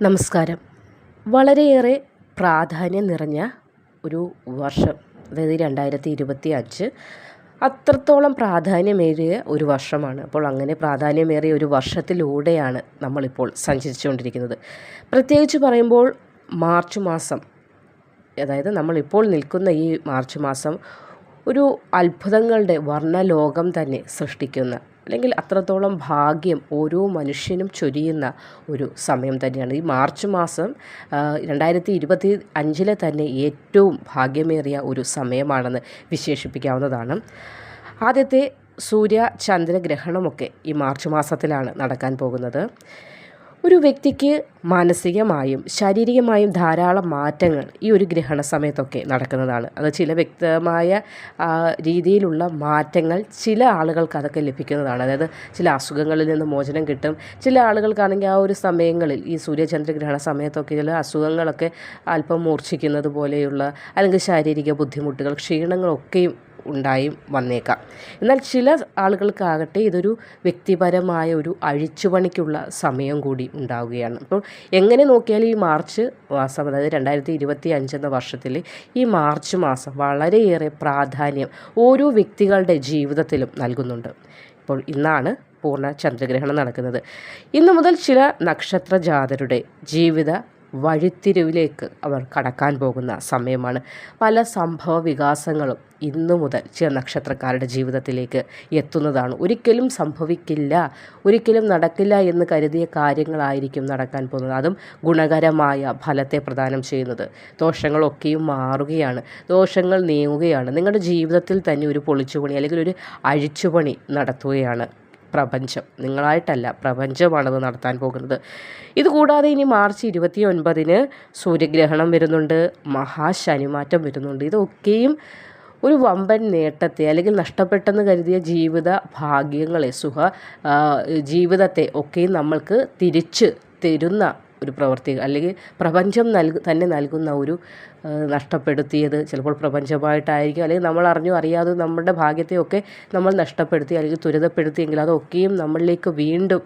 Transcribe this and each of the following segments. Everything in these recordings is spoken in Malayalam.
നമസ്കാരം. വളരെയേറെ പ്രാധാന്യം നിറഞ്ഞ ഒരു വർഷം അതായത് രണ്ടായിരത്തി ഇരുപത്തി അഞ്ച് അത്രത്തോളം പ്രാധാന്യമേറിയ ഒരു വർഷമാണ്. അപ്പോൾ അങ്ങനെ പ്രാധാന്യമേറിയ ഒരു വർഷത്തിലൂടെയാണ് നമ്മളിപ്പോൾ സഞ്ചരിച്ചുകൊണ്ടിരിക്കുന്നത്. പ്രത്യേകിച്ച് പറയുമ്പോൾ മാർച്ച് മാസം അതായത് നമ്മളിപ്പോൾ നിൽക്കുന്ന ഈ മാർച്ച് മാസം ഒരു അത്ഭുതങ്ങളുടെ വർണലോകം തന്നെ സൃഷ്ടിക്കുന്ന അല്ലെങ്കിൽ അത്രത്തോളം ഭാഗ്യം ഓരോ മനുഷ്യനും ചൊരിയുന്ന ഒരു സമയം തന്നെയാണ്. ഈ മാർച്ച് മാസം രണ്ടായിരത്തി ഇരുപത്തി അഞ്ചിലെ തന്നെ ഏറ്റവും ഭാഗ്യമേറിയ ഒരു സമയമാണെന്ന് വിശേഷിപ്പിക്കാവുന്നതാണ്. ആദ്യത്തെ സൂര്യ ചന്ദ്രഗ്രഹണമൊക്കെ ഈ മാർച്ച് മാസത്തിലാണ് നടക്കാൻ പോകുന്നത്. ഒരു വ്യക്തിക്ക് മാനസികമായും ശാരീരികമായും ധാരാളം മാറ്റങ്ങൾ ഈ ഒരു ഗ്രഹണ സമയത്തൊക്കെ നടക്കുന്നതാണ്. അത് ചില വ്യക്തമായ രീതിയിലുള്ള മാറ്റങ്ങൾ ചില ആളുകൾക്ക് അതൊക്കെ ലഭിക്കുന്നതാണ്. അതായത് ചില അസുഖങ്ങളിൽ നിന്ന് മോചനം കിട്ടും. ചില ആളുകൾക്കാണെങ്കിൽ ആ ഒരു സമയങ്ങളിൽ ഈ സൂര്യചന്ദ്രഗ്രഹണ സമയത്തൊക്കെ ചില അസുഖങ്ങളൊക്കെ അല്പം മൂർച്ഛിക്കുന്നത് പോലെയുള്ള അല്ലെങ്കിൽ ശാരീരിക ബുദ്ധിമുട്ടുകൾ ക്ഷീണങ്ങളൊക്കെയും ഉണ്ടായും വന്നേക്കാം. എന്നാൽ ചില ആളുകൾക്കാകട്ടെ ഇതൊരു വ്യക്തിപരമായ ഒരു അഴിച്ചുപണിക്കുള്ള സമയം കൂടി ഉണ്ടാവുകയാണ്. അപ്പോൾ എങ്ങനെ നോക്കിയാലും ഈ മാർച്ച് മാസം അതായത് രണ്ടായിരത്തി ഇരുപത്തി അഞ്ചെന്ന വർഷത്തിൽ ഈ മാർച്ച് മാസം വളരെയേറെ പ്രാധാന്യം ഓരോ വ്യക്തികളുടെ ജീവിതത്തിലും നൽകുന്നുണ്ട്. ഇപ്പോൾ ഇന്നാണ് പൂർണ ചന്ദ്രഗ്രഹണം നടക്കുന്നത്. ഇന്നു മുതൽ ചില നക്ഷത്ര ജാതരുടെ ജീവിത വഴിത്തിരിവിലേക്ക് അവർ കടക്കാൻ പോകുന്ന സമയമാണ്. പല സംഭവ വികാസങ്ങളും ഇന്നു മുതൽ ചില നക്ഷത്രക്കാരുടെ ജീവിതത്തിലേക്ക് എത്തുന്നതാണ്. ഒരിക്കലും സംഭവിക്കില്ല ഒരിക്കലും നടക്കില്ല എന്ന് കരുതിയ കാര്യങ്ങളായിരിക്കും നടക്കാൻ പോകുന്നത്. അതും ഗുണകരമായ ഫലത്തെ പ്രദാനം ചെയ്യുന്നത്. ദോഷങ്ങളൊക്കെയും മാറുകയാണ്. ദോഷങ്ങൾ നീങ്ങുകയാണ്. നിങ്ങളുടെ ജീവിതത്തിൽ തന്നെ ഒരു പൊളിച്ചുപണി അല്ലെങ്കിൽ ഒരു അഴിച്ചുപണി നടത്തുകയാണ്. പ്രപഞ്ചം. നിങ്ങളായിട്ടല്ല പ്രപഞ്ചമാണത് നടത്താൻ പോകുന്നത്. ഇതുകൂടാതെ ഇനി മാർച്ച് ഇരുപത്തി ഒൻപതിന് സൂര്യഗ്രഹണം വരുന്നുണ്ട് മഹാശനിമാറ്റം വരുന്നുണ്ട്. ഇതൊക്കെയും ഒരു വമ്പൻ നേട്ടത്തെ അല്ലെങ്കിൽ നഷ്ടപ്പെട്ടെന്ന് കരുതിയ ജീവിത ഭാഗ്യങ്ങളെ സുഖ ജീവിതത്തെ ഒക്കെയും നമ്മൾക്ക് തിരിച്ച് തരുന്ന ഒരു പ്രവൃത്തി അല്ലെങ്കിൽ പ്രപഞ്ചം നൽകു തന്നെ നൽകുന്ന ഒരു നഷ്ടപ്പെടുത്തിയത് ചിലപ്പോൾ പ്രപഞ്ചമായിട്ടായിരിക്കും. അല്ലെങ്കിൽ നമ്മൾ അറിഞ്ഞോ അറിയാതെ നമ്മുടെ ഭാഗ്യത്തെയൊക്കെ നമ്മൾ നഷ്ടപ്പെടുത്തി അല്ലെങ്കിൽ ത്വരിതപ്പെടുത്തിയെങ്കിൽ അതൊക്കെയും നമ്മളിലേക്ക് വീണ്ടും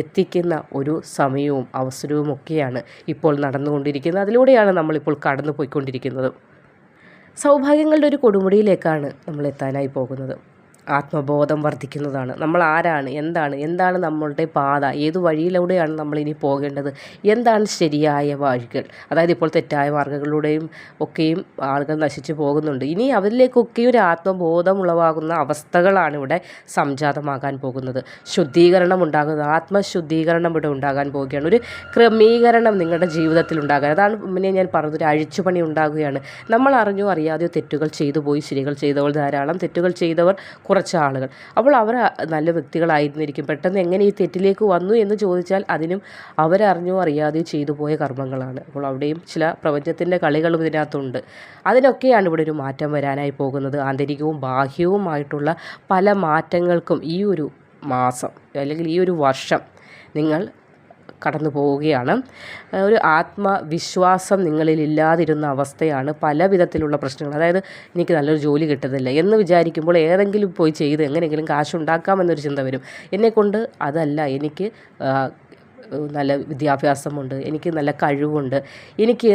എത്തിക്കുന്ന ഒരു സമയവും അവസരവും ഒക്കെയാണ് ഇപ്പോൾ നടന്നുകൊണ്ടിരിക്കുന്നത്. അതിലൂടെയാണ് നമ്മളിപ്പോൾ കടന്നു പോയിക്കൊണ്ടിരിക്കുന്നത് സൗഭാഗ്യങ്ങളുടെ ഒരു കൊടുമുടിയിലേക്കാണ് നമ്മൾ എത്താനായി പോകുന്നത്. ആത്മബോധം വർദ്ധിക്കുന്നതാണ്. നമ്മൾ ആരാണ്? എന്താണ്? എന്താണ് നമ്മളുടെ പാത? ഏത് വഴിയിലൂടെയാണ് നമ്മൾ ഇനി പോകേണ്ടത്? എന്താണ് ശരിയായ വഴികൾ? അതായത് ഇപ്പോൾ തെറ്റായ മാർഗങ്ങളിലൂടെയും ഒക്കെയും ആളുകൾ നശിച്ചു പോകുന്നുണ്ട്. ഇനി അവരിലേക്കൊക്കെ ഒരു ആത്മബോധം ഉളവാകുന്ന അവസ്ഥകളാണ് ഇവിടെ സംജാതമാകാൻ പോകുന്നത്. ശുദ്ധീകരണം ഉണ്ടാകുന്നത് ആത്മശുദ്ധീകരണം ഇവിടെ ഉണ്ടാകാൻ പോവുകയാണ് ഒരു ക്രമീകരണം നിങ്ങളുടെ ജീവിതത്തിൽ ഉണ്ടാകാൻ. അതാണ് മുന്നേ ഞാൻ പറഞ്ഞത് ഒരു അഴിച്ചുപണി ഉണ്ടാകുകയാണ്. നമ്മൾ അറിഞ്ഞോ അറിയാതെയോ തെറ്റുകൾ ചെയ്തു പോയി ശരികൾ ചെയ്തവർ ധാരാളം. തെറ്റുകൾ ചെയ്തവർ കുറച്ച് ആളുകൾ. അപ്പോൾ അവർ നല്ല വ്യക്തികളായിരുന്നിരിക്കും. പെട്ടെന്ന് എങ്ങനെ ഈ തെറ്റിലേക്ക് വന്നു എന്ന് ചോദിച്ചാൽ അതിനും അവരറിഞ്ഞോ അറിയാതെയോ ചെയ്തു പോയ കർമ്മങ്ങളാണ്. അപ്പോൾ അവിടെയും ചില പ്രപഞ്ചത്തിന്റെ കളികളും ഇതിനകത്തുണ്ട്. അതിനൊക്കെയാണ് ഇവിടെ ഒരു മാറ്റം വരാനായി പോകുന്നത്. ആന്തരികവും ബാഹ്യവുമായിട്ടുള്ള പല മാറ്റങ്ങൾക്കും ഈ ഒരു മാസം അല്ലെങ്കിൽ ഈ ഒരു വർഷം നിങ്ങൾ കടന്നു പോവുകയാണ്. ഒരു ആത്മവിശ്വാസം നിങ്ങളിൽ ഇല്ലാതിരുന്ന അവസ്ഥയാണ് പല വിധത്തിലുള്ള പ്രശ്നങ്ങൾ. അതായത് എനിക്ക് നല്ലൊരു ജോലി കിട്ടുന്നില്ല എന്ന് വിചാരിക്കുമ്പോൾ ഏതെങ്കിലും പോയി ചെയ്ത് എങ്ങനെയെങ്കിലും കാശുണ്ടാക്കാമെന്നൊരു ചിന്ത വരും. എന്നെക്കൊണ്ട് അതല്ല എനിക്ക് നല്ല വിദ്യാഭ്യാസമുണ്ട് എനിക്ക് നല്ല കഴിവുണ്ട് എനിക്ക്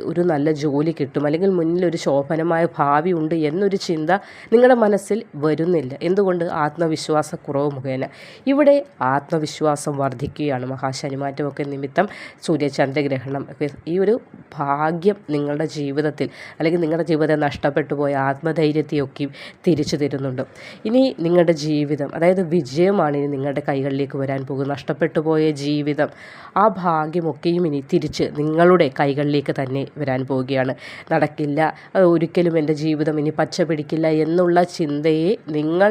ഒരു നല്ല ജോലി കിട്ടും അല്ലെങ്കിൽ മുന്നിൽ ഒരു ശോഭനമായ ഭാവി ഉണ്ട് എന്നൊരു ചിന്ത നിങ്ങളുടെ മനസ്സിൽ വരുന്നില്ല. എന്തുകൊണ്ട്? ആത്മവിശ്വാസക്കുറവ് മുഖേന. ഇവിടെ ആത്മവിശ്വാസം വർദ്ധിക്കുകയാണ് മഹാശനിമാറ്റമൊക്കെ നിമിത്തം സൂര്യചന്ദ്രഗ്രഹണം. ഈ ഒരു ഭാഗ്യം നിങ്ങളുടെ ജീവിതത്തിൽ അല്ലെങ്കിൽ നിങ്ങളുടെ ജീവിതത്തെ നഷ്ടപ്പെട്ടു പോയ ആത്മധൈര്യത്തെയൊക്കെയും തിരിച്ചു തരുന്നുണ്ട്. ഇനി നിങ്ങളുടെ ജീവിതം അതായത് വിജയമാണ് ഇനി നിങ്ങളുടെ കൈകളിലേക്ക് വരാൻ പോകുന്നത്. നഷ്ടപ്പെട്ടു പോയ ജീവിതം ജീവിതം. ആ ഭാഗ്യമൊക്കെയും ഇനി തിരിച്ച് നിങ്ങളുടെ കൈകളിലേക്ക് തന്നെ വരാൻ പോവുകയാണ്. നടക്കില്ല. ഒരിക്കലും എന്റെ ജീവിതം ഇനി പച്ച പിടിക്കില്ല എന്നുള്ള ചിന്തയെ നിങ്ങൾ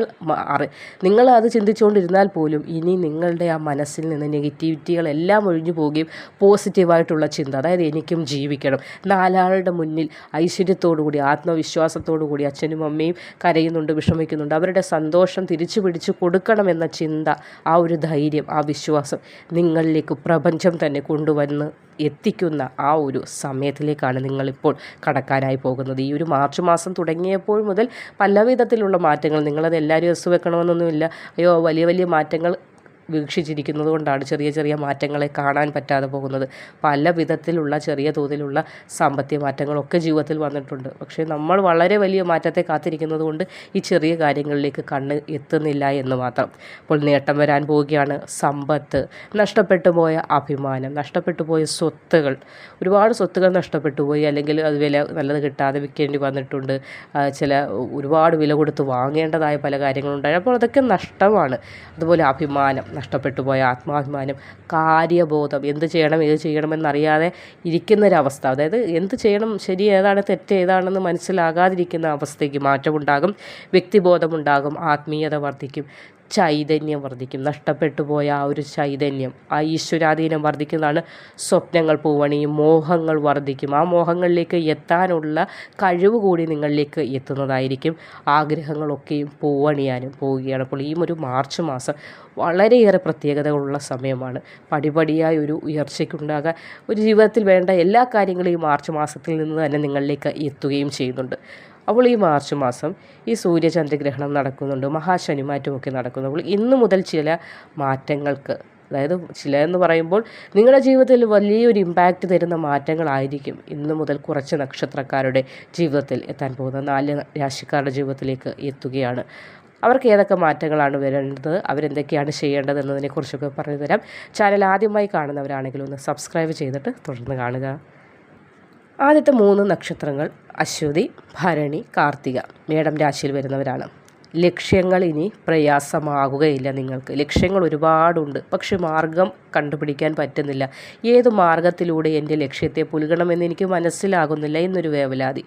നിങ്ങൾ അത് ചിന്തിച്ചുകൊണ്ടിരുന്നാൽ പോലും ഇനി നിങ്ങളുടെ ആ മനസ്സിൽ നിന്ന് നെഗറ്റിവിറ്റികളെല്ലാം ഒഴിഞ്ഞു പോവുകയും പോസിറ്റീവായിട്ടുള്ള ചിന്ത അതായത് എനിക്കും ജീവിക്കണം. നാലാളുടെ മുന്നിൽ ഐശ്വര്യത്തോടു കൂടി ആത്മവിശ്വാസത്തോടു കൂടി അച്ഛനും അമ്മയും കരയുന്നുണ്ട് വിഷമിക്കുന്നുണ്ട്. അവരുടെ സന്തോഷം തിരിച്ചു പിടിച്ചു കൊടുക്കണമെന്ന ചിന്ത ആ ഒരു ധൈര്യം ആ വിശ്വാസം നിങ്ങൾ നിങ്ങളിലേക്ക് പ്രപഞ്ചം തന്നെ കൊണ്ടുവന്ന് എത്തിക്കുന്ന ആ ഒരു സമയത്തിലേക്കാണ് നിങ്ങളിപ്പോൾ കടക്കാനായി പോകുന്നത്. ഈ ഒരു മാർച്ച് മാസം തുടങ്ങിയപ്പോൾ മുതൽ പല മാറ്റങ്ങൾ നിങ്ങളത് എല്ലാവരും വെക്കണമെന്നൊന്നുമില്ല. അയ്യോ വലിയ വലിയ മാറ്റങ്ങൾ വീക്ഷിച്ചിരിക്കുന്നത് കൊണ്ടാണ് ചെറിയ ചെറിയ മാറ്റങ്ങളെ കാണാൻ പറ്റാതെ പോകുന്നത്. പല വിധത്തിലുള്ള ചെറിയ തോതിലുള്ള സാമ്പത്തിക മാറ്റങ്ങളൊക്കെ ജീവിതത്തിൽ വന്നിട്ടുണ്ട്. പക്ഷേ നമ്മൾ വളരെ വലിയ മാറ്റത്തെ കാത്തിരിക്കുന്നത് കൊണ്ട് ഈ ചെറിയ കാര്യങ്ങളിലേക്ക് കണ്ണ് എത്തുന്നില്ല എന്ന് മാത്രം. അപ്പോൾ നേട്ടം വരാൻ പോവുകയാണ് സമ്പത്ത്. നഷ്ടപ്പെട്ടു പോയ അഭിമാനം നഷ്ടപ്പെട്ടു പോയ സ്വത്തുകൾ. ഒരുപാട് സ്വത്തുകൾ നഷ്ടപ്പെട്ടു പോയി. അല്ലെങ്കിൽ അത് വില നല്ലത് കിട്ടാതെ വിൽക്കേണ്ടി വന്നിട്ടുണ്ട്. ചില ഒരുപാട് വില കൊടുത്ത് വാങ്ങേണ്ടതായ പല കാര്യങ്ങളുണ്ടായി. അപ്പോൾ അതൊക്കെ നഷ്ടമാണ്. അതുപോലെ അഭിമാനം. നഷ്ടപ്പെട്ടു പോയ ആത്മാഭിമാനം കാര്യബോധം എന്ത് ചെയ്യണം ഏത് ചെയ്യണമെന്നറിയാതെ ഇരിക്കുന്നൊരവസ്ഥ. അതായത് എന്ത് ചെയ്യണം ശരി ഏതാണ് തെറ്റ് ഏതാണെന്ന് മനസ്സിലാകാതിരിക്കുന്ന അവസ്ഥയ്ക്ക് മാറ്റമുണ്ടാകും വ്യക്തിബോധമുണ്ടാകും ആത്മീയത വർദ്ധിക്കും. ചൈതന്യം വർദ്ധിക്കും. നഷ്ടപ്പെട്ടു പോയ ആ ഒരു ചൈതന്യം ആ ഈശ്വരാധീനം വർദ്ധിക്കുന്നതാണ് സ്വപ്നങ്ങൾ പൂവണിയും മോഹങ്ങൾ വർദ്ധിക്കും. ആ മോഹങ്ങളിലേക്ക് എത്താനുള്ള കഴിവ് കൂടി നിങ്ങളിലേക്ക് എത്തുന്നതായിരിക്കും. ആഗ്രഹങ്ങളൊക്കെയും പൂവണിയാനും പോവുകയാണ്. അപ്പോൾ ഈ ഒരു മാർച്ച് മാസം വളരെയേറെ പ്രത്യേകതകളുള്ള സമയമാണ്. പടിപടിയായി ഒരു ഉയർച്ചയ്ക്കുണ്ടാകാൻ ഒരു ജീവിതത്തിൽ വേണ്ട എല്ലാ കാര്യങ്ങളും ഈ മാർച്ച് മാസത്തിൽ നിന്ന് തന്നെ നിങ്ങളിലേക്ക് എത്തുകയും ചെയ്യുന്നുണ്ട്. അപ്പോൾ ഈ മാർച്ച് മാസം ഈ സൂര്യചന്ദ്രഗ്രഹണം നടക്കുന്നുണ്ട് മഹാശനിമാറ്റമൊക്കെ നടക്കുന്നു. അപ്പോൾ ഇന്ന് മുതൽ ചില മാറ്റങ്ങൾക്ക് അതായത് ചില എന്ന് പറയുമ്പോൾ നിങ്ങളുടെ ജീവിതത്തിൽ വലിയൊരു ഇമ്പാക്റ്റ് തരുന്ന മാറ്റങ്ങളായിരിക്കും ഇന്ന് മുതൽ കുറച്ച് നക്ഷത്രക്കാരുടെ ജീവിതത്തിൽ എത്താൻ പോകുന്ന നാല് രാശിക്കാരുടെ ജീവിതത്തിലേക്ക് എത്തുകയാണ്. അവർക്ക് ഏതൊക്കെ മാറ്റങ്ങളാണ് വരേണ്ടത് അവരെന്തൊക്കെയാണ് ചെയ്യേണ്ടത് എന്നതിനെക്കുറിച്ചൊക്കെ പറഞ്ഞു തരാം ചാനൽ ആദ്യമായി കാണുന്നവരാണെങ്കിൽ ഒന്ന് സബ്സ്ക്രൈബ് ചെയ്തിട്ട് തുടർന്ന് കാണുക. ആദ്യത്തെ മൂന്ന് നക്ഷത്രങ്ങൾ അശ്വതി ഭരണി കാർത്തിക മേടം രാശിയിൽ വരുന്നവരാണ്. ലക്ഷ്യങ്ങൾ ഇനി പ്രയാസമാകുകയില്ല നിങ്ങൾക്ക്. ലക്ഷ്യങ്ങൾ ഒരുപാടുണ്ട്. പക്ഷെ മാർഗം കണ്ടുപിടിക്കാൻ പറ്റുന്നില്ല. ഏത് മാർഗത്തിലൂടെ എന്റെ ലക്ഷ്യത്തെ പുലുകണമെന്ന് എനിക്ക് മനസ്സിലാകുന്നില്ല എന്നൊരു വേവലാതി.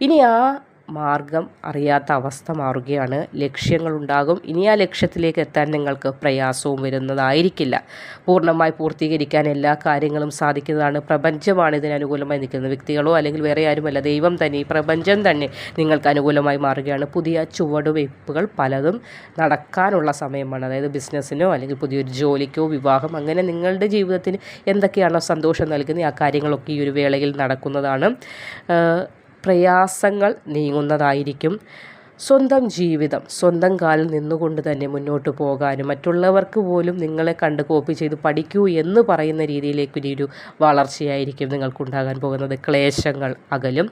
ഇനി ആ മാർഗം അറിയാത്ത അവസ്ഥ മാറുകയാണ്. ലക്ഷ്യങ്ങളുണ്ടാകും. ഇനി ആ ലക്ഷ്യത്തിലേക്ക് എത്താൻ നിങ്ങൾക്ക് പ്രയാസവും വരുന്നതായിരിക്കില്ല. പൂർണമായി പൂർത്തീകരിക്കാൻ എല്ലാ കാര്യങ്ങളും സാധിക്കുന്നതാണ്. പ്രപഞ്ചമാണ് ഇതിന് അനുകൂലമായി നിൽക്കുന്നത്. വ്യക്തികളോ അല്ലെങ്കിൽ വേറെ ആരുമല്ല. ദൈവം തന്നെ ഈ പ്രപഞ്ചം തന്നെ നിങ്ങൾക്ക് അനുകൂലമായി മാറുകയാണ്. പുതിയ ചുവടുവയ്പ്പുകൾ പലതും നടക്കാനുള്ള സമയമാണ്. അതായത് ബിസിനസ്സിനോ അല്ലെങ്കിൽ പുതിയൊരു ജോലിക്കോ വിവാഹം അങ്ങനെ നിങ്ങളുടെ ജീവിതത്തിന് എന്തൊക്കെയാണോ സന്തോഷം നൽകുന്നത് ആ കാര്യങ്ങളൊക്കെ ഈ ഒരു വേളയിൽ നടക്കുന്നതാണ്. പ്രയാസങ്ങൾ നീങ്ങുന്നതായിരിക്കും. സ്വന്തം ജീവിതം സ്വന്തം കാലിൽ നിന്നുകൊണ്ട് തന്നെ മുന്നോട്ട് പോകാനും മറ്റുള്ളവർക്ക് പോലും നിങ്ങളെ കണ്ട് കോപ്പി ചെയ്ത് പഠിക്കൂ എന്ന് പറയുന്ന രീതിയിലേക്ക് ഒരു വളർച്ചയായിരിക്കും നിങ്ങൾക്കുണ്ടാകാൻ പോകുന്നത്. ക്ലേശങ്ങൾ അകലും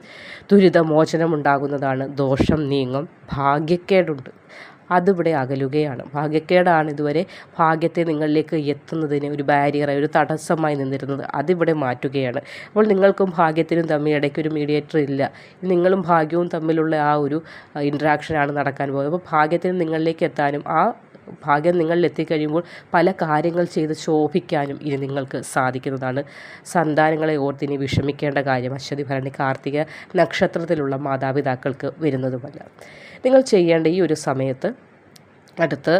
ദുരിതമോചനം ഉണ്ടാകുന്നതാണ് ദോഷം നീങ്ങും. ഭാഗ്യക്കേടുണ്ട്. അതിവിടെ അകലുകയാണ്. ഭാഗ്യക്കേടാണ് ഇതുവരെ ഭാഗ്യത്തെ നിങ്ങളിലേക്ക് എത്തുന്നതിന് ഒരു ബാരിയറായി ഒരു തടസ്സമായി നിന്നിരുന്നത്. അതിവിടെ മാറ്റുകയാണ്. അപ്പോൾ നിങ്ങൾക്കും ഭാഗ്യത്തിനും തമ്മിൽ ഇടയ്ക്ക് ഒരു മീഡിയേറ്റർ ഇല്ല. നിങ്ങളും ഭാഗ്യവും തമ്മിലുള്ള ആ ഒരു ഇൻട്രാക്ഷനാണ് നടക്കാൻ പോകുന്നത്. അപ്പോൾ ഭാഗ്യത്തിന് നിങ്ങളിലേക്ക് എത്താനും ആ ഭാഗ്യം നിങ്ങളിൽ എത്തിക്കഴിയുമ്പോൾ പല കാര്യങ്ങൾ ചെയ്ത് ശോഭിക്കാനും ഇനി നിങ്ങൾക്ക് സാധിക്കുന്നതാണ്. സന്താനങ്ങളെ ഓർത്തിനി വിഷമിക്കേണ്ട കാര്യം അശ്വതി ഭരണി കാർത്തിക നക്ഷത്രത്തിലുള്ള മാതാപിതാക്കൾക്ക് വരുന്നതുമല്ല. നിങ്ങൾ ചെയ്യേണ്ട ഈ ഒരു സമയത്ത് അടുത്ത്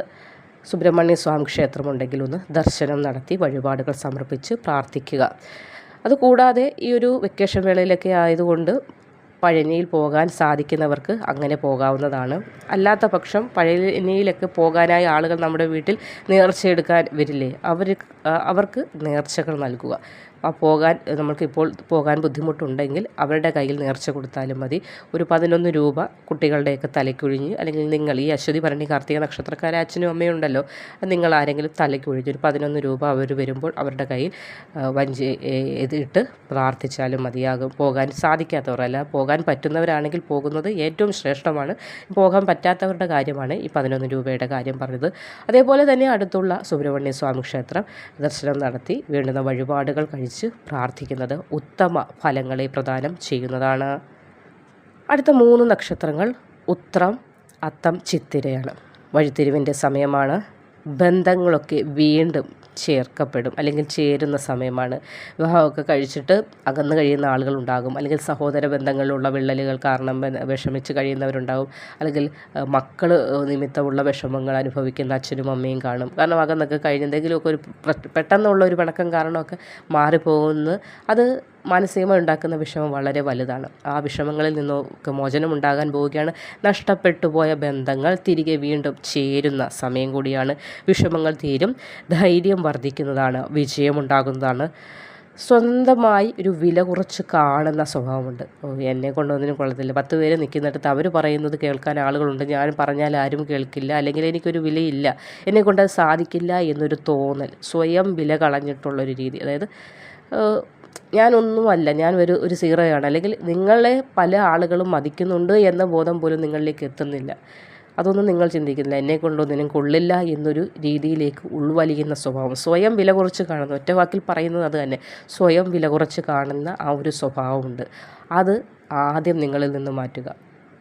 സുബ്രഹ്മണ്യ സ്വാമി ക്ഷേത്രമുണ്ടെങ്കിൽ ഒന്ന് ദർശനം നടത്തി വഴിപാടുകൾ സമർപ്പിച്ച് പ്രാർത്ഥിക്കുക. അതുകൂടാതെ ഈ ഒരു വെക്കേഷൻ വേളയിലൊക്കെ ആയതുകൊണ്ട് പഴനിയിൽ പോകാൻ സാധിക്കുന്നവർക്ക് അങ്ങനെ പോകാവുന്നതാണ്. അല്ലാത്ത പക്ഷം പഴനിയിലൊക്കെ പോകാനായി ആളുകൾ നമ്മുടെ വീട്ടിൽ നേർച്ചയെടുക്കാൻ വരില്ലേ? അവർ അവർക്ക് നേർച്ചകൾ നൽകുക. പോകാൻ നമ്മൾക്കിപ്പോൾ പോകാൻ ബുദ്ധിമുട്ടുണ്ടെങ്കിൽ അവരുടെ കയ്യിൽ നേർച്ച കൊടുത്താലും മതി. ഒരു പതിനൊന്ന് രൂപ കുട്ടികളുടെയൊക്കെ തലയ്ക്കൊഴിഞ്ഞ് അല്ലെങ്കിൽ നിങ്ങൾ ഈ അശ്വതി ഭരണി കാർത്തിക നക്ഷത്രക്കാരെ അച്ഛനും അമ്മയും ഉണ്ടല്ലോ നിങ്ങൾ ആരെങ്കിലും തലയ്ക്കൊഴിഞ്ഞ് ഒരു പതിനൊന്ന് രൂപ അവർ വരുമ്പോൾ അവരുടെ കയ്യിൽ വഞ്ചി ഇതിട്ട് പ്രാർത്ഥിച്ചാലും മതിയാകും. പോകാൻ സാധിക്കാത്തവരല്ല. പോകാൻ പറ്റുന്നവരാണെങ്കിൽ പോകുന്നത് ഏറ്റവും ശ്രേഷ്ഠമാണ്. പോകാൻ പറ്റാത്തവരുടെ കാര്യമാണ് ഈ പതിനൊന്ന് രൂപയുടെ കാര്യം പറഞ്ഞത്. അതേപോലെ തന്നെ അടുത്തുള്ള സുബ്രഹ്മണ്യ സ്വാമി ക്ഷേത്രം ദർശനം നടത്തി. വേണ്ടുന്ന വഴിപാടുകൾ കഴിച്ച് വെച്ച് പ്രാർത്ഥിക്കുന്നത് ഉത്തമ ഫലങ്ങളെ പ്രദാനം ചെയ്യുന്നതാണ്. അടുത്ത മൂന്ന് നക്ഷത്രങ്ങൾ ഉത്രം അത്തം ചിത്തിരയാണ്. വഴിത്തിരിവിന്റെ സമയമാണ്. ബന്ധങ്ങളൊക്കെ വീണ്ടും ചേർക്കപ്പെടും അല്ലെങ്കിൽ ചേരുന്ന സമയമാണ്. വിവാഹമൊക്കെ കഴിച്ചിട്ട് അകന്നു കഴിയുന്ന ആളുകൾ ഉണ്ടാകും അല്ലെങ്കിൽ സഹോദര ബന്ധങ്ങളിലുള്ള വിള്ളലുകൾ കാരണം വിഷമിച്ച് കഴിയുന്നവരുണ്ടാകും അല്ലെങ്കിൽ മക്കൾ നിമിത്തമുള്ള വിഷമങ്ങൾ അനുഭവിക്കുന്ന അച്ഛനും അമ്മയും കാണും. കാരണം അകന്നൊക്കെ കഴിഞ്ഞെന്തെങ്കിലുമൊക്കെ ഒരു പെട്ടെന്നുള്ള ഒരു പിണക്കം കാരണമൊക്കെ മാറിപ്പോകുന്നു. അത് മാനസികമായി ഉണ്ടാക്കുന്ന വിഷമം വളരെ വലുതാണ്. ആ വിഷമങ്ങളിൽ നിന്നൊക്കെ മോചനം ഉണ്ടാകാൻ പോവുകയാണ്. നഷ്ടപ്പെട്ടു പോയ ബന്ധങ്ങൾ തിരികെ വീണ്ടും ചേരുന്ന സമയം കൂടിയാണ്. വിഷമങ്ങൾ തീരും. ധൈര്യം വർദ്ധിക്കുന്നതാണ്. വിജയമുണ്ടാകുന്നതാണ്. സ്വന്തമായി ഒരു വില കുറച്ച് കാണുന്ന സ്വഭാവമുണ്ട്. എന്നെ കൊണ്ടൊന്നിനും കൊള്ളത്തില്ല. പത്ത് പേര് നിൽക്കുന്നിടത്ത് അവർ പറയുന്നത് കേൾക്കാൻ ആളുകളുണ്ട്. ഞാൻ പറഞ്ഞാൽ ആരും കേൾക്കില്ല. അല്ലെങ്കിൽ എനിക്കൊരു വിലയില്ല. എന്നെ കൊണ്ട് സാധിക്കില്ല എന്നൊരു തോന്നൽ. സ്വയം വില കളഞ്ഞിട്ടുള്ളൊരു രീതി. അതായത് ഞാനൊന്നുമല്ല ഞാൻ ഒരു ഒരു സീറോയാണ്. അല്ലെങ്കിൽ നിങ്ങളെ പല ആളുകളും മതിക്കുന്നുണ്ട് എന്ന ബോധം പോലും നിങ്ങളിലേക്ക് എത്തുന്നില്ല. അതൊന്നും നിങ്ങൾ ചിന്തിക്കുന്നില്ല. എന്നെ കൊണ്ടൊന്നിനും കൊള്ളില്ല എന്നൊരു രീതിയിലേക്ക് ഉൾവലിയുന്ന സ്വഭാവം. സ്വയം വില കുറച്ച് കാണുന്ന ഒറ്റ വാക്കിൽ പറയുന്നത് അത് തന്നെ. സ്വയം വില കുറച്ച് കാണുന്ന ആ ഒരു സ്വഭാവമുണ്ട്. അത് ആദ്യം നിങ്ങളിൽ നിന്ന് മാറ്റുക.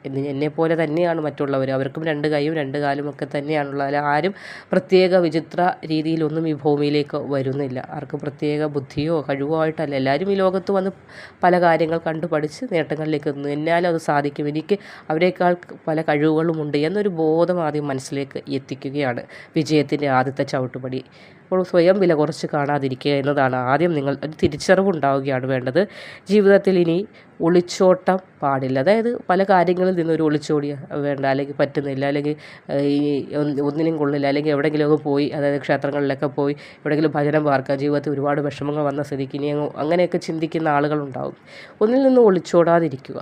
എന്നെപ്പോലെ തന്നെയാണ് മറ്റുള്ളവർ. അവർക്കും രണ്ട് കൈയും രണ്ട് കാലും ഒക്കെ തന്നെയാണുള്ളത്. ആരും പ്രത്യേക വിചിത്ര രീതിയിലൊന്നും ഈ ഭൂമിയിലേക്ക് വരുന്നില്ല. ആർക്കും പ്രത്യേക ബുദ്ധിയോ കഴിവോ ആയിട്ടല്ല. എല്ലാവരും ഈ ലോകത്ത് വന്ന് പല കാര്യങ്ങൾ കണ്ടു പഠിച്ച് നേട്ടങ്ങളിലേക്ക് എത്തുന്നു. എന്നാലും അത് സാധിക്കും. എനിക്ക് അവരെക്കാൾ പല കഴിവുകളുമുണ്ട് എന്നൊരു ബോധം ആദ്യം മനസ്സിലേക്ക് എത്തിക്കുകയാണ് വിജയത്തിന്റെ ആദ്യത്തെ ചവിട്ടുപടി. അപ്പോൾ സ്വയം വില കുറച്ച് കാണാതിരിക്കുക എന്നതാണ് ആദ്യം നിങ്ങൾ ഒരു തിരിച്ചറിവുണ്ടാവുകയാണ് വേണ്ടത്. ജീവിതത്തിൽ ഇനി ഒളിച്ചോട്ടം പാടില്ല. അതായത് പല കാര്യങ്ങളിൽ നിന്നൊരു ഒളിച്ചോടി വേണ്ട അല്ലെങ്കിൽ പറ്റുന്നില്ല അല്ലെങ്കിൽ ഈ ഒന്നിനും കൊള്ളില്ല അല്ലെങ്കിൽ എവിടെയെങ്കിലുമൊക്കെ പോയി അതായത് ക്ഷേത്രങ്ങളിലൊക്കെ പോയി എവിടെയെങ്കിലും ഭജനം പാർക്കുക ജീവിതത്തിൽ ഒരുപാട് വിഷമങ്ങൾ വന്ന സ്ഥിതിക്ക് ഇനി അങ്ങനെയൊക്കെ ചിന്തിക്കുന്ന ആളുകളുണ്ടാവും. ഒന്നിൽ നിന്ന് ഒളിച്ചോടാതിരിക്കുക.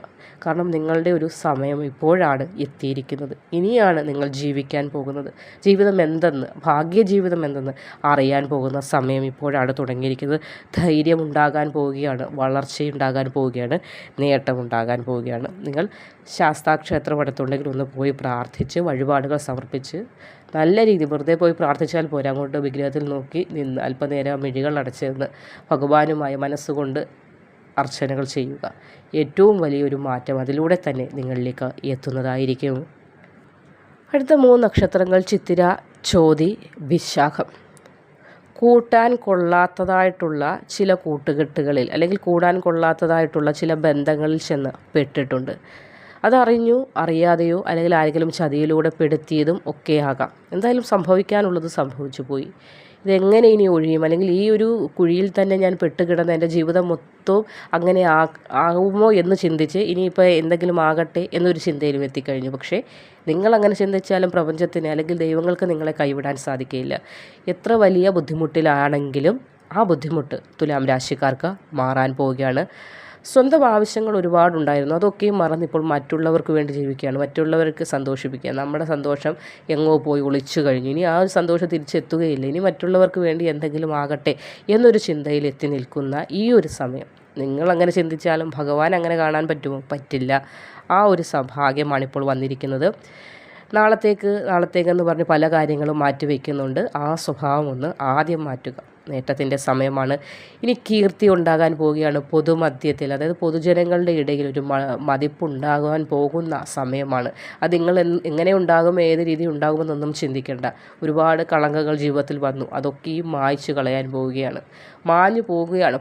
കാരണം നിങ്ങളുടെ ഒരു സമയം ഇപ്പോഴാണ് എത്തിയിരിക്കുന്നത്. ഇനിയാണ് നിങ്ങൾ ജീവിക്കാൻ പോകുന്നത്. ജീവിതം എന്തെന്ന് ഭാഗ്യ ജീവിതം എന്തെന്ന് അറിയാൻ പോകുന്ന സമയം ഇപ്പോഴാണ് തുടങ്ങിയിരിക്കുന്നത്. ധൈര്യമുണ്ടാകാൻ പോവുകയാണ് വളർച്ചയുണ്ടാകാൻ പോവുകയാണ് നേട്ടമുണ്ടാകാൻ പോവുകയാണ്. നിങ്ങൾ ശാസ്താക്ഷേത്രം അടുത്തുണ്ടെങ്കിൽ ഒന്ന് പോയി പ്രാർത്ഥിച്ച് വഴിപാടുകൾ സമർപ്പിച്ച് നല്ല രീതി വെറുതെ പോയി പ്രാർത്ഥിച്ചാൽ പോരാ. അങ്ങോട്ട് വിഗ്രഹത്തിൽ നോക്കി നിന്ന് അല്പനേരം മിഴികൾ അടച്ചിരുന്ന് ഭഗവാനുമായ മനസ്സുകൊണ്ട് അർച്ചനകൾ ചെയ്യുക. ഏറ്റവും വലിയൊരു മാറ്റം അതിലൂടെ തന്നെ നിങ്ങളിലേക്ക് എത്തുന്നതായിരിക്കും. അടുത്ത മൂന്ന് നക്ഷത്രങ്ങൾ ചിത്തിര ചോതി വിശാഖം. കൂട്ടാൻ കൊള്ളാത്തതായിട്ടുള്ള ചില കൂട്ടുകെട്ടുകളിൽ അല്ലെങ്കിൽ കൂടാൻ കൊള്ളാത്തതായിട്ടുള്ള ചില ബന്ധങ്ങളിൽ ചെന്ന് പെട്ടിട്ടുണ്ട്. അതറിഞ്ഞു അറിയാതെയോ അല്ലെങ്കിൽ ആരെങ്കിലും ചതിയിലൂടെ പെടുത്തിയതും ഒക്കെയാകാം എന്തായാലും സംഭവിക്കാനുള്ളത് സംഭവിച്ചു പോയി. ഇതെങ്ങനെ ഇനി ഒഴിയും? അല്ലെങ്കിൽ ഈ ഒരു കുഴിയിൽ തന്നെ ഞാൻ പെട്ടുകിടന്ന് എന്റെ ജീവിതം മൊത്തവും അങ്ങനെ ആകുമോ എന്ന് ചിന്തിച്ച് ഇനിയിപ്പോൾ എന്തെങ്കിലും ആകട്ടെ എന്നൊരു ചിന്തയിലും എത്തിക്കഴിഞ്ഞു. പക്ഷേ നിങ്ങളങ്ങനെ ചിന്തിച്ചാലും പ്രപഞ്ചത്തിന് അല്ലെങ്കിൽ ദൈവങ്ങൾക്ക് നിങ്ങളെ കൈവിടാൻ സാധിക്കില്ല എത്ര വലിയ ബുദ്ധിമുട്ടിലാണെങ്കിലും ആ ബുദ്ധിമുട്ട് തുലാം രാശിക്കാർക്ക് മാറാൻ പോവുകയാണ്. സ്വന്തം ആവശ്യങ്ങൾ ഒരുപാടുണ്ടായിരുന്നു. അതൊക്കെയും മറന്നിപ്പോൾ മറ്റുള്ളവർക്ക് വേണ്ടി ജീവിക്കുകയാണ്. മറ്റുള്ളവർക്ക് സന്തോഷിപ്പിക്കുക നമ്മുടെ സന്തോഷം എങ്ങോ പോയി ഒളിച്ചു കഴിഞ്ഞു. ഇനി ആ ഒരു സന്തോഷം തിരിച്ചെത്തുകയില്ല. ഇനി മറ്റുള്ളവർക്ക് വേണ്ടി എന്തെങ്കിലും ആകട്ടെ എന്നൊരു ചിന്തയിൽ എത്തി നിൽക്കുന്ന ഈ ഒരു സമയം. നിങ്ങൾ അങ്ങനെ ചിന്തിച്ചാലും ഭഗവാൻ അങ്ങനെ കാണാൻ പറ്റുമോ? പറ്റില്ല. ആ ഒരു സൗഭാഗ്യമാണ് ഇപ്പോൾ വന്നിരിക്കുന്നത്. നാളത്തേക്ക് നാളത്തേക്കെന്ന് പറഞ്ഞ് പല കാര്യങ്ങളും മാറ്റി വയ്ക്കുന്നുണ്ട് ആ സ്വഭാവം ഒന്ന് ആദ്യം മാറ്റുക. നേട്ടത്തിന്റെ സമയമാണ്. ഇനി കീർത്തി ഉണ്ടാകാൻ പോവുകയാണ് പൊതുമധ്യത്തിൽ. അതായത് പൊതുജനങ്ങളുടെ ഇടയിൽ ഒരു മതിപ്പുണ്ടാകാൻ പോകുന്ന സമയമാണ്. അത് നിങ്ങൾ എങ്ങനെ ഉണ്ടാകും ഏത് രീതി ഉണ്ടാകുമെന്നൊന്നും ചിന്തിക്കേണ്ട. ഒരുപാട് കളങ്കങ്ങൾ ജീവിതത്തിൽ വന്നു. അതൊക്കെയും മായ്ച്ചു കളയാൻ പോവുകയാണ്. മാഞ്ഞു പോവുകയാണ്.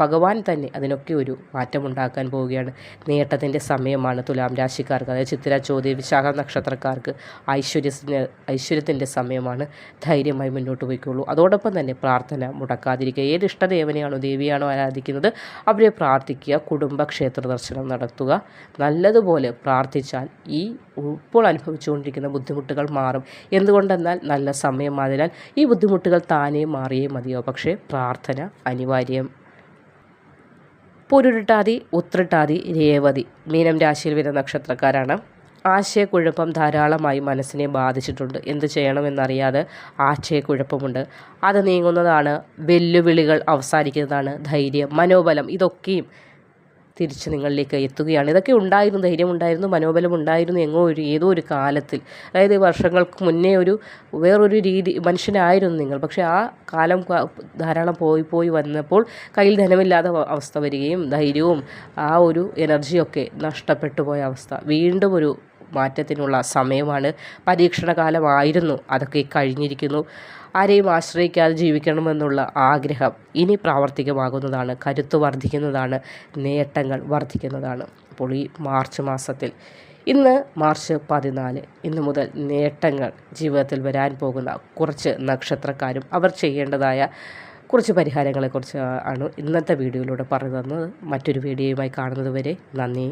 ഭഗവാൻ തന്നെ അതിനൊക്കെ ഒരു മാറ്റമുണ്ടാക്കാൻ പോവുകയാണ്. നേട്ടത്തിന്റെ സമയമാണ് തുലാം രാശിക്കാർക്ക്. അതായത് ചിത്തിര ചോദ്യ വിശാഖ നക്ഷത്രക്കാർക്ക് ഐശ്വര്യത്തിന് ഐശ്വര്യത്തിന്റെ സമയമാണ്. ധൈര്യമായി മുന്നോട്ട് പോയിക്കോളൂ അതോടൊപ്പം തന്നെ പ്രാർത്ഥന മുടക്കാതിരിക്കുക. ഏത് ഇഷ്ടദേവനെയാണോ ദേവിയാണോ ആരാധിക്കുന്നത് അവരെ പ്രാർത്ഥിക്കുക കുടുംബക്ഷേത്ര ദർശനം നടത്തുക. നല്ലതുപോലെ പ്രാർത്ഥിച്ചാൽ ഈ ഇപ്പോൾ അനുഭവിച്ചുകൊണ്ടിരിക്കുന്ന ബുദ്ധിമുട്ടുകൾ മാറും. എന്തുകൊണ്ടെന്നാൽ നല്ല സമയം ആയതിനാൽ ഈ ബുദ്ധിമുട്ടുകൾ താനേ മാറിയേ മതിയോ പക്ഷേ പ്രാർത്ഥന അനിവാര്യം. പൊരുരുട്ടാതി ഉത്രട്ടാതി രേവതി. മീനം രാശിയിൽ വരുന്ന നക്ഷത്രക്കാരാണ് ആശയക്കുഴപ്പം ധാരാളമായി മനസ്സിനെ ബാധിച്ചിട്ടുണ്ട്. എന്ത് ചെയ്യണമെന്നറിയാതെ ആശയക്കുഴപ്പമുണ്ട്. അത് നീങ്ങുന്നതാണ് വെല്ലുവിളികൾ അവസാനിക്കുന്നതാണ് ധൈര്യം മനോബലം. ഇതൊക്കെയും തിരിച്ച് നിങ്ങളിലേക്ക് എത്തുകയാണ്. ഇതൊക്കെ ഉണ്ടായിരുന്നു ധൈര്യം ഉണ്ടായിരുന്നു മനോബലം ഉണ്ടായിരുന്നു എങ്ങോ ഒരു ഏതോ ഒരു കാലത്തിൽ. അതായത് വർഷങ്ങൾക്ക് മുന്നേ ഒരു വേറൊരു രീതി മനുഷ്യനായിരുന്നു നിങ്ങൾ. പക്ഷേ ആ കാലം ധാരാളം പോയി പോയി വന്നപ്പോൾ കയ്യിൽ ധനമില്ലാത്ത അവസ്ഥ വരികയും ധൈര്യവും ആ ഒരു എനർജിയൊക്കെ നഷ്ടപ്പെട്ടു പോയ അവസ്ഥ. വീണ്ടും ഒരു മാറ്റത്തിനുള്ള സമയമാണ്. പരീക്ഷണകാലമായിരുന്നു. അതൊക്കെ കഴിഞ്ഞിരിക്കുന്നു. ആരെയും ആശ്രയിക്കാതെ ജീവിക്കണമെന്നുള്ള ആഗ്രഹം ഇനി പ്രാവർത്തികമാകുന്നതാണ്. കരുത്ത് വർദ്ധിക്കുന്നതാണ്. നേട്ടങ്ങൾ വർദ്ധിക്കുന്നതാണ്. അപ്പോൾ ഈ മാർച്ച് മാസത്തിൽ ഇന്ന് മാർച്ച് പതിനാല് ഇന്ന് മുതൽ നേട്ടങ്ങൾ ജീവിതത്തിൽ വരാൻ പോകുന്ന കുറച്ച് നക്ഷത്രക്കാരും അവർ ചെയ്യേണ്ടതായ കുറച്ച് പരിഹാരങ്ങളെക്കുറിച്ച് ആണ് ഇന്നത്തെ വീഡിയോയിലൂടെ പറഞ്ഞു തന്നത്. മറ്റൊരു വീഡിയോയുമായി കാണുന്നത് വരെ നന്ദി.